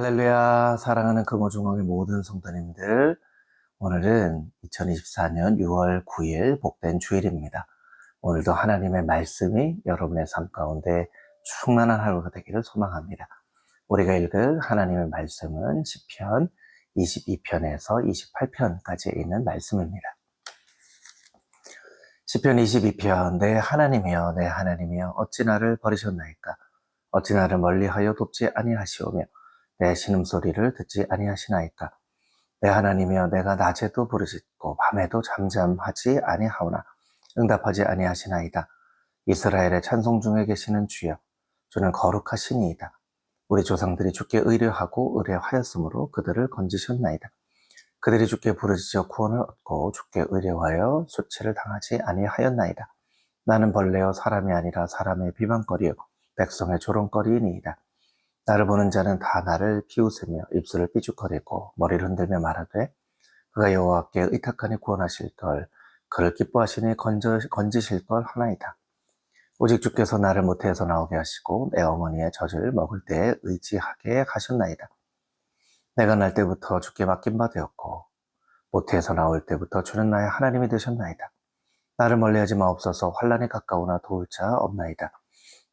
할렐루야, 사랑하는 금호중앙의 모든 성도님들. 오늘은 2024년 6월 9일 복된 주일입니다. 오늘도 하나님의 말씀이 여러분의 삶 가운데 충만한 하루가 되기를 소망합니다. 우리가 읽을 하나님의 말씀은 10편 22편에서 28편까지 있는 말씀입니다. 10편 22편, 내 하나님이여, 내 하나님이여, 어찌 나를 버리셨나이까? 어찌 나를 멀리하여 돕지 아니하시오며, 내 신음소리를 듣지 아니하시나이까? 내 하나님이여 내가 낮에도 부르짖고 밤에도 잠잠하지 아니하오나 응답하지 아니하시나이다. 이스라엘의 찬송 중에 계시는 주여 주는 거룩하시니이다. 우리 조상들이 주께 의뢰하고 의뢰하였으므로 그들을 건지셨나이다. 그들이 주께 부르짖어 구원을 얻고 주께 의뢰하여 수치를 당하지 아니하였나이다. 나는 벌레여 사람이 아니라 사람의 비방거리요 백성의 조롱거리이니이다. 나를 보는 자는 다 나를 비웃으며 입술을 삐죽거리고 머리를 흔들며 말하되 그가 여호와께 의탁하니 구원하실 걸 그를 기뻐하시니 건져, 건지실 걸 하나이다. 오직 주께서 나를 모태에서 나오게 하시고 내 어머니의 젖을 먹을 때에 의지하게 하셨나이다. 내가 날 때부터 주께 맡긴 바 되었고 모태에서 나올 때부터 주는 나의 하나님이 되셨나이다. 나를 멀리하지 마옵소서 환란이 가까우나 도울 자 없나이다.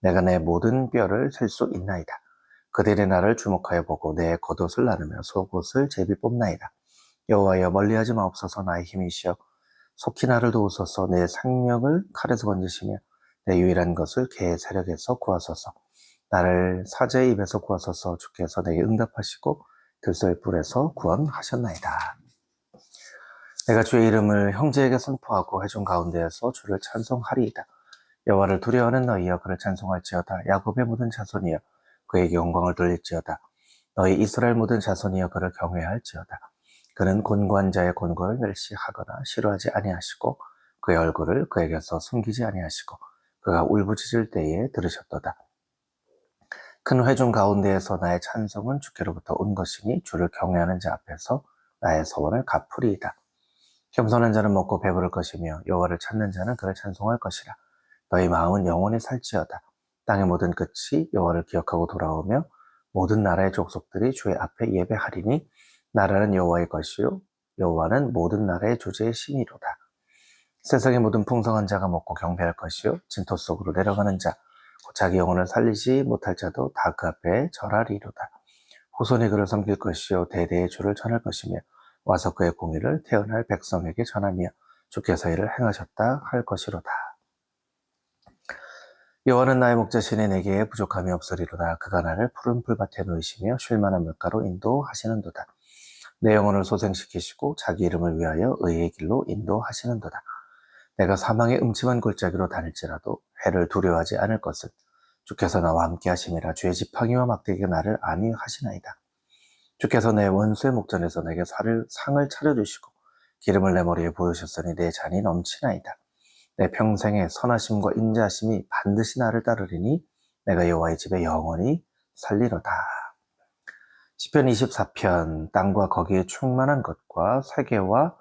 내가 내 모든 뼈를 셀 수 있나이다. 그들이 나를 주목하여 보고 내 겉옷을 나누며 속옷을 제비 뽑나이다. 여호와여 멀리하지 마옵소서 나의 힘이시여 속히 나를 도우소서 내 생명을 칼에서 건지시며 내 유일한 것을 개의 세력에서 구하소서 나를 사제의 입에서 구하소서 주께서 내게 응답하시고 들소의 뿔에서 구원하셨나이다. 내가 주의 이름을 형제에게 선포하고 해준 가운데에서 주를 찬송하리이다. 여호와를 두려워하는 너희여 그를 찬송할지어다. 야곱의 모든 자손이여 그에게 영광을 돌릴지어다. 너희 이스라엘 모든 자손이여 그를 경외할지어다. 그는 곤고한 자의 곤고를 멸시하거나 싫어하지 아니하시고 그의 얼굴을 그에게서 숨기지 아니하시고 그가 울부짖을 때에 들으셨도다. 큰 회중 가운데에서 나의 찬송은 주께로부터 온 것이니 주를 경외하는 자 앞에서 나의 소원을 갚으리이다. 겸손한 자는 먹고 배부를 것이며 여호와를 찾는 자는 그를 찬송할 것이라 너희 마음은 영원히 살지어다. 땅의 모든 끝이 여호와를 기억하고 돌아오며 모든 나라의 족속들이 주의 앞에 예배하리니 나라는 여호와의 것이요 여호와는 모든 나라의 주제의 신이로다. 세상의 모든 풍성한 자가 먹고 경배할 것이요 진토 속으로 내려가는 자, 자기 영혼을 살리지 못할 자도 다 그 앞에 절하리로다. 후손이 그를 섬길 것이요 대대의 주를 전할 것이며 와서 그의 공의를 태어날 백성에게 전하며 주께서 이를 행하셨다 할 것이로다. 여호와는 나의 목자시니 내게 부족함이 없으리로다. 그가 나를 푸른 풀밭에 놓이시며 쉴만한 물가로 인도하시는도다. 내 영혼을 소생시키시고 자기 이름을 위하여 의의 길로 인도하시는도다. 내가 사망의 음침한 골짜기로 다닐지라도 해를 두려워하지 않을 것은 주께서 나와 함께 하심이라 주의 지팡이와 막대기가 나를 안위하시나이다. 주께서 내 원수의 목전에서 내게 살을, 상을 차려주시고 기름을 내 머리에 부으셨으니 내 잔이 넘치나이다. 내 평생의 선하심과 인자하심이 반드시 나를 따르리니 내가 여호와의 집에 영원히 살리로다. 시편 24편 땅과 거기에 충만한 것과 세계와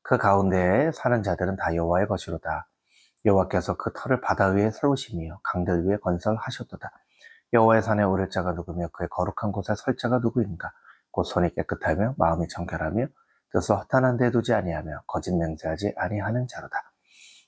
그 가운데에 사는 자들은 다 여호와의 것이로다. 여호와께서 그 터를 바다 위에 세우시며 강들 위에 건설하셨도다. 여호와의 산에 오를 자가 누구며 그의 거룩한 곳에 설 자가 누구인가? 곧 손이 깨끗하며 마음이 정결하며 뜻을 허탄한 데 두지 아니하며 거짓 맹세하지 아니하는 자로다.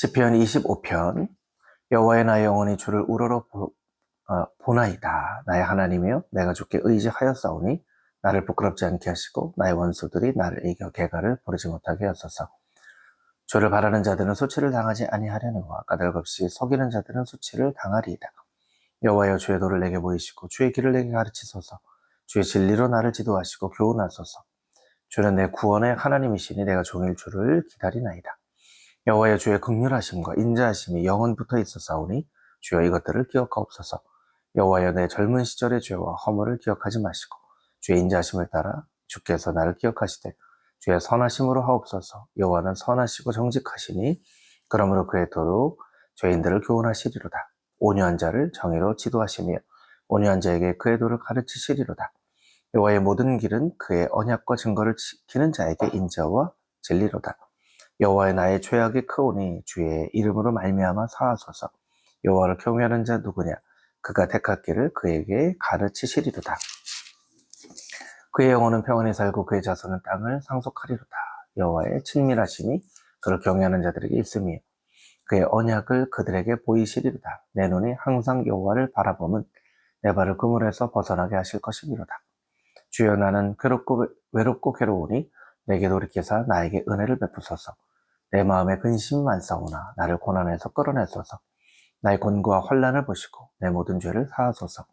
시편 25편 여호와의 나의 영혼이 주를 우러러 어, 보나이다. 나의 하나님이여 내가 주께 의지하였사오니 나를 부끄럽지 않게 하시고 나의 원수들이 나를 이겨 개가를 버리지 못하게 하소서. 주를 바라는 자들은 수치를 당하지 아니하려니와 까닭없이 속이는 자들은 수치를 당하리이다. 여호와여 주의 도를 내게 보이시고 주의 길을 내게 가르치소서. 주의 진리로 나를 지도하시고 교훈하소서. 주는 내 구원의 하나님이시니 내가 종일 주를 기다리나이다. 여호와여 주의 극률하심과 인자하심이 영원부터 있어사오니 주여 이것들을 기억하옵소서. 여호와여 내 젊은 시절의 죄와 허물을 기억하지 마시고 주의 인자하심을 따라 주께서 나를 기억하시되 주의 선하심으로 하옵소서. 여호와는 선하시고 정직하시니 그러므로 그의 도로 죄인들을 교훈하시리로다. 온유한 자를 정의로 지도하시며 온유한 자에게 그의 도를 가르치시리로다. 여호와의 모든 길은 그의 언약과 증거를 지키는 자에게 인자와 진리로다. 여호와의 나의 죄악이 크오니 주의 이름으로 말미암아 사하소서. 여호와를 경외하는 자 누구냐? 그가 택하기를 그에게 가르치시리로다. 그의 영혼은 평안히 살고 그의 자손은 땅을 상속하리로다. 여호와의 친밀하심이 그를 경외하는 자들에게 있으며 그의 언약을 그들에게 보이시리로다. 내 눈이 항상 여호와를 바라보면 내 발을 그물에서 벗어나게 하실 것이니로다. 주여 나는 괴롭고 외롭고 괴로우니 내게 돌이켜서 나에게 은혜를 베푸소서. 내 마음에 근심이 많사오나 나를 고난에서 끌어내소서. 나의 곤고와 환란을 보시고 내 모든 죄를 사하소서.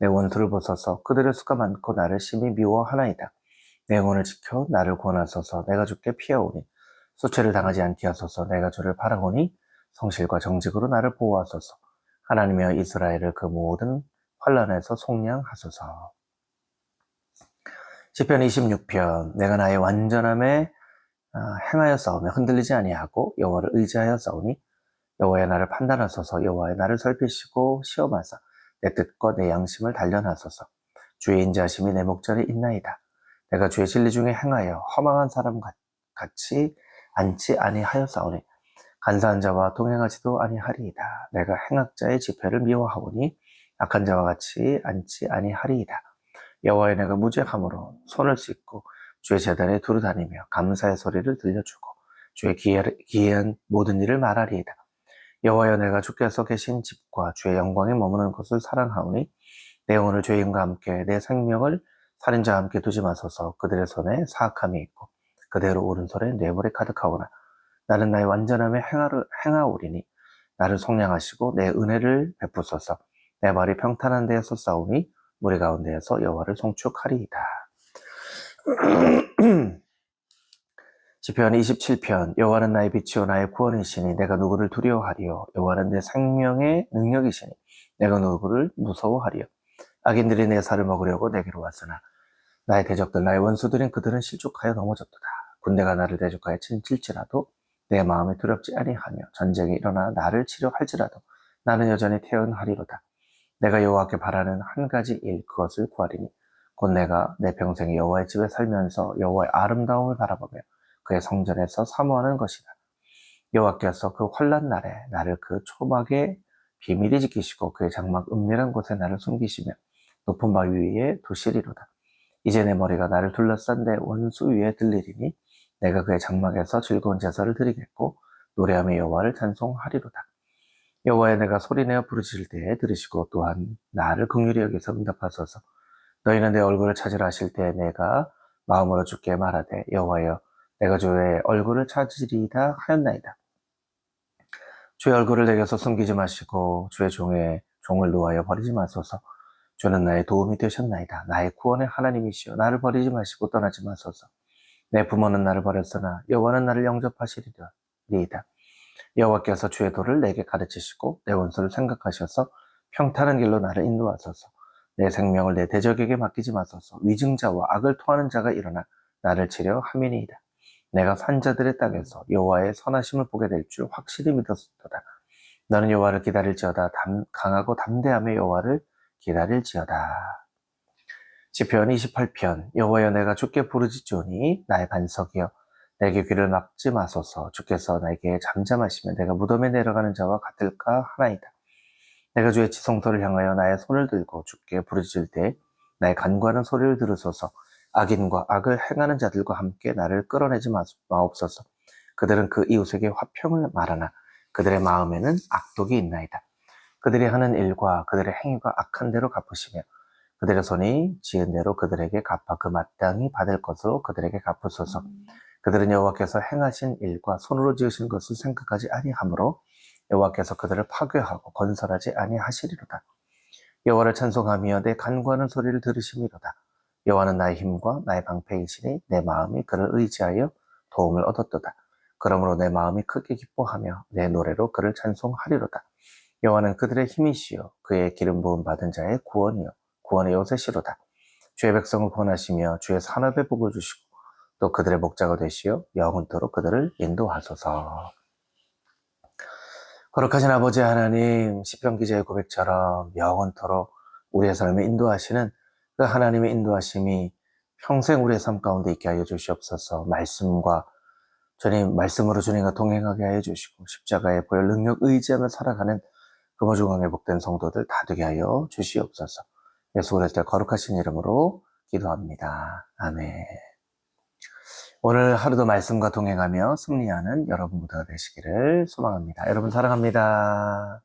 내 원수를 보소서. 그들의 수가 많고 나를 심히 미워하나이다. 내 영혼을 지켜 나를 구원하소서. 내가 주께 피하오니 수치를 당하지 않게 하소서. 내가 주를 바라오니 성실과 정직으로 나를 보호하소서. 하나님여 이스라엘을 그 모든 환란에서 속량하소서. 시편 26편 내가 나의 완전함에 어, 행하여 싸우며 흔들리지 아니하고 여호와를 의지하여 싸우니 여호와의 나를 판단하소서. 여호와의 나를 살피시고 시험하사 내 뜻과 내 양심을 단련하소서. 주의 인자하심이 내 목전에 있나이다. 내가 주의 진리 중에 행하여 허망한 사람 같이 앉지 아니하여 싸우니 간사한 자와 동행하지도 아니하리이다. 내가 행악자의 집회를 미워하오니 악한 자와 같이 앉지 아니하리이다. 여호와의 내가 무죄함으로 손을 씻고 주의 재단에 두루 다니며 감사의 소리를 들려주고 주의 기이한 모든 일을 말하리이다. 여호와여 내가 주께서 계신 집과 주의 영광에 머무는 곳을 사랑하오니 내 영혼을 죄인과 함께 내 생명을 살인자와 함께 두지 마소서 그들의 손에 사악함이 있고 그대로 오른손에 뇌물이 가득하오나 나는 나의 완전함에 행하오리니 나를 속량하시고 내 은혜를 베푸소서 내 말이 평탄한 데에서 싸우니 무리 가운데에서 여호와를 송축하리이다. 시편 27편 여호와는 나의 빛이요 나의 구원이시니 내가 누구를 두려워하리요? 여호와는 내 생명의 능력이시니 내가 누구를 무서워하리요? 악인들이 내 살을 먹으려고 내게로 왔으나 나의 대적들 나의 원수들인 그들은 실족하여 넘어졌도다. 군대가 나를 대적하여 친칠지라도 내 마음에 두렵지 아니하며 전쟁이 일어나 나를 치려 할지라도 나는 여전히 태어나리로다. 내가 여호와께 바라는 한 가지 일 그것을 구하리니 곧 내가 내 평생에 여호와의 집에 살면서 여호와의 아름다움을 바라보며 그의 성전에서 사모하는 것이다. 여호와께서 그 환란 날에 나를 그 초막에 비밀히 지키시고 그의 장막 은밀한 곳에 나를 숨기시며 높은 바위 위에 두시리로다. 이제 내 머리가 나를 둘러싼 내 원수 위에 들리리니 내가 그의 장막에서 즐거운 제사를 드리겠고 노래하며 여호와를 찬송하리로다. 여호와의 내가 소리내어 부르실 때에 들으시고 또한 나를 긍휼히 여기서 응답하소서. 너희는 내 얼굴을 찾으라 하실 때 내가 마음으로 주께 말하되 여호와여 내가 주의 얼굴을 찾으리다 하였나이다. 주의 얼굴을 내게서 숨기지 마시고 주의 종의 종을 놓아여 버리지 마소서. 주는 나의 도움이 되셨나이다. 나의 구원의 하나님이시여 나를 버리지 마시고 떠나지 마소서. 내 부모는 나를 버렸으나 여호와는 나를 영접하시리이다. 여호와께서 주의 도를 내게 가르치시고 내 원수를 생각하셔서 평탄한 길로 나를 인도하소서. 내 생명을 내 대적에게 맡기지 마소서. 위증자와 악을 통하는 자가 일어나 나를 치려 함이니이다. 내가 산자들의 땅에서 여호와의 선하심을 보게 될 줄 확실히 믿었도다. 너는 여호와를 기다릴지어다 담, 강하고 담대함의 여호와를 기다릴지어다. 시편 28편 여호와여 내가 주께 부르짖으니 나의 반석이여 내게 귀를 막지 마소서 주께서 내게 잠잠하시면 내가 무덤에 내려가는 자와 같을까 하나이다. 내가 주의 지성소를 향하여 나의 손을 들고 주께 부르짖을 때 나의 간과하는 소리를 들으소서 악인과 악을 행하는 자들과 함께 나를 끌어내지 마옵소서 그들은 그 이웃에게 화평을 말하나 그들의 마음에는 악독이 있나이다. 그들이 하는 일과 그들의 행위가 악한 대로 갚으시며 그들의 손이 지은 대로 그들에게 갚아 그 마땅히 받을 것으로 그들에게 갚으소서. 그들은 여호와께서 행하신 일과 손으로 지으신 것을 생각하지 아니하므로 여호와께서 그들을 파괴하고 건설하지 아니하시리로다. 여호와를 찬송하며 내 간구하는 소리를 들으심이로다. 여호와는 나의 힘과 나의 방패이시니 내 마음이 그를 의지하여 도움을 얻었도다. 그러므로 내 마음이 크게 기뻐하며 내 노래로 그를 찬송하리로다. 여호와는 그들의 힘이시요 그의 기름 부음 받은 자의 구원이요 구원의 요새시로다. 주의 백성을 구원하시며 주의 산업에 복을 주시고 또 그들의 목자가 되시어 영원토록 그들을 인도하소서. 거룩하신 아버지 하나님, 시편 기자의 고백처럼 영원토록 우리의 삶을 인도하시는 그 하나님의 인도하심이 평생 우리의 삶 가운데 있게 하여 주시옵소서. 말씀과 주님, 말씀으로 주님과 동행하게 하여 주시고 십자가의 보혈 능력 의지하며 살아가는 금호중앙의 복된 성도들 다 되게 하여 주시옵소서. 예수 그리스도의 거룩하신 이름으로 기도합니다. 아멘. 오늘 하루도 말씀과 동행하며 승리하는 여러분 모두가 되시기를 소망합니다. 여러분 사랑합니다.